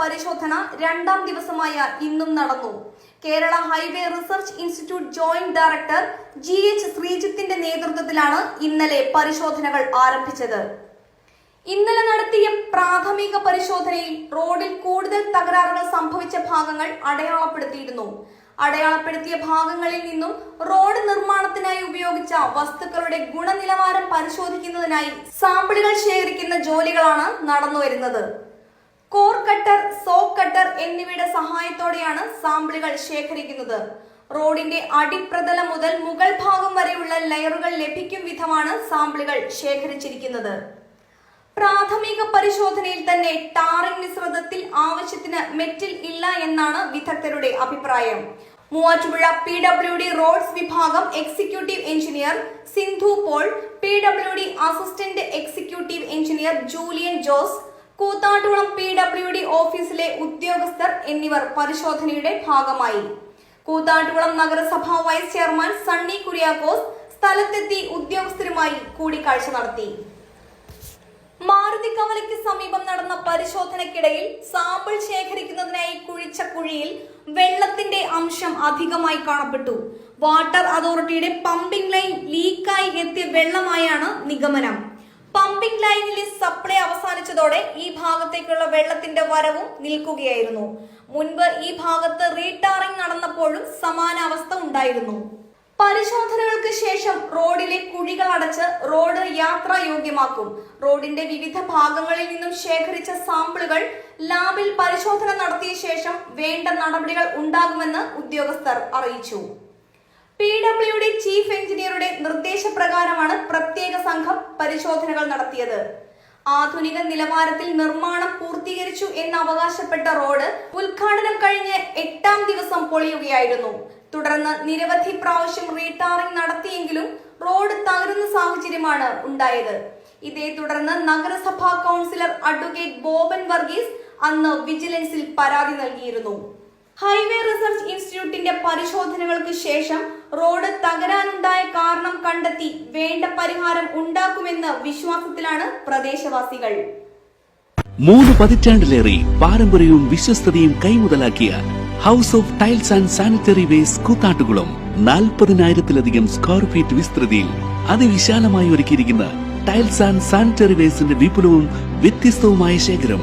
പരിശോധന രണ്ടാം ദിവസമായ ഇന്നും നടന്നു. Kerala highway research institute joint director G H ശ്രീജിത്തിന്റെ നേതൃത്വത്തിലാണ് ഇന്നലെ പരിശോധനകൾ ആരംഭിച്ചത്. ഇന്നലെ നടത്തിയ പ്രാഥമിക പരിശോധനയിൽ റോഡിൽ കൂടുതൽ തകരാറുകൾ സംഭവിച്ച ഭാഗങ്ങൾ അടയാളപ്പെടുത്തിയിരുന്നു. അടയാളപ്പെടുത്തിയ ഭാഗങ്ങളിൽ നിന്നും റോഡ് നിർമ്മാണത്തിനായി ഉപയോഗിച്ച വസ്തുക്കളുടെ ഗുണനിലവാരം പരിശോധിക്കുന്നതിനായി സാമ്പിളുകൾ ശേഖരിക്കുന്ന ജോലികളാണ് നടന്നുവരുന്നത്. കോർ കട്ടർ സോ കട്ടർ എന്നിവയുടെ സഹായത്തോടെയാണ് സാമ്പിളുകൾ ശേഖരിക്കുന്നത്. റോഡിന്റെ അടിപ്രതലം മുതൽ മുകൾ ഭാഗം വരെയുള്ള ലെയറുകൾ ലഭിക്കും വിധമാണ് സാമ്പിളുകൾ ശേഖരിച്ചിരിക്കുന്നത്. പ്രാഥമിക പരിശോധനയിൽ തന്നെ ടാറിംഗ് മിശ്രിതത്തിൽ ആവശ്യത്തിന് മെറ്റിൽ ഇല്ല എന്നാണ് വിദഗ്ധരുടെ അഭിപ്രായം. Muvattupuzha P W D roads വിഭാഗം executive engineer Sindhu Paul P W D assistant executive engineer Julian Jose Koothattukulam P W D ഓഫീസിലെ ഉദ്യോഗസ്ഥർ എന്നിവർ പരിശോധനയുടെ ഭാഗമായി. കൂത്താട്ടുകുളം നഗരസഭാ വൈസ് ചെയർമാൻ സണ്ണി കുര്യാക്കോസ് സ്ഥലത്തെത്തി ഉദ്യോഗസ്ഥരുമായി കൂടിക്കാഴ്ച നടത്തി. മാരുതി കവലയ്ക്ക് സമീപം നടന്ന പരിശോധനയ്ക്കിടയിൽ സാമ്പിൾ ശേഖരിക്കുന്നതിനായി കുഴിച്ച കുഴിയിൽ വെള്ളത്തിന്റെ അംശം അധികമായി കാണപ്പെട്ടു. വാട്ടർ അതോറിറ്റിയുടെ പമ്പിംഗ് ലൈൻ ലീക്കായി എത്തിയ വെള്ളമായാണ് നിഗമനം. പമ്പിംഗ് ലൈനിലെ സപ്ലൈ അവസാനിച്ചതോടെ ഈ ഭാഗത്തേക്കുള്ള വെള്ളത്തിന്റെ വരവും നിൽക്കുകയായിരുന്നു. മുൻപ് ഈ ഭാഗത്ത് റീടാറിംഗ് നടന്നപ്പോഴും സമാന അവസ്ഥ ഉണ്ടായിരുന്നു. പരിശോധനകൾക്ക് ശേഷം റോഡിലെ കുഴികൾ അടച്ച് റോഡ് യാത്രായോഗ്യമാക്കും. റോഡിന്റെ വിവിധ ഭാഗങ്ങളിൽ നിന്നും ശേഖരിച്ച സാമ്പിളുകൾ ലാബിൽ പരിശോധന നടത്തിയ ശേഷം വേണ്ട നടപടികൾ ഉണ്ടാകുമെന്ന് ഉദ്യോഗസ്ഥർ അറിയിച്ചു. പി ഡബ്ല്യുഡി ചീഫ് എഞ്ചിനീയറുടെ നിർദ്ദേശപ്രകാരമാണ് പ്രത്യേക സംഘം പരിശോധനകൾ നടത്തിയത്. ആധുനിക നിലവാരത്തിൽ നിർമ്മാണം പൂർത്തീകരിച്ചു എന്ന് അവകാശപ്പെട്ട റോഡ് ഉദ്ഘാടനം കഴിഞ്ഞ് എട്ടാം ദിവസം പൊളിയുകയായിരുന്നു. തുടർന്ന് നിരവധി പ്രാവശ്യം റീടാറിംഗ് നടത്തിയെങ്കിലും റോഡ് തകരുന്ന സാഹചര്യമാണ് ഉണ്ടായത്. ഇതേ തുടർന്ന് നഗരസഭാ കൗൺസിലർ അഡ്വക്കേറ്റ് ബോബൻ വർഗീസ് അന്ന് വിജിലൻസിൽ പരാതി നൽകിയിരുന്നു. ഹൈവേ റിസർച്ച് ഇൻസ്റ്റിറ്റ്യൂട്ടിന്റെ പരിശോധനകൾക്ക് ശേഷം റോഡ് തകരാനുണ്ടായ കാരണം കണ്ടെത്തി വേണ്ട പരിഹാരം ഉണ്ടാക്കുമെന്ന വിശ്വാസത്തിലാണ് പ്രദേശവാസികൾ. മൂന്ന് പതിറ്റാണ്ടിലേറെ പാരമ്പര്യവും വിശ്വസ്തതയും കൈമുതലാക്കിയ House of Tiles and Sanitary Wares Koothattukulam നാൽപ്പതിനായിരത്തിലധികം square feet വിസ്തൃതിയിൽ അതിവിശാലമായി ഒരുക്കിയിരിക്കുന്ന ടൈൽസ് ആൻഡ് സാനിറ്ററി വേസിന്റെ വിപുലവും വ്യത്യസ്തവുമായ ശേഖരം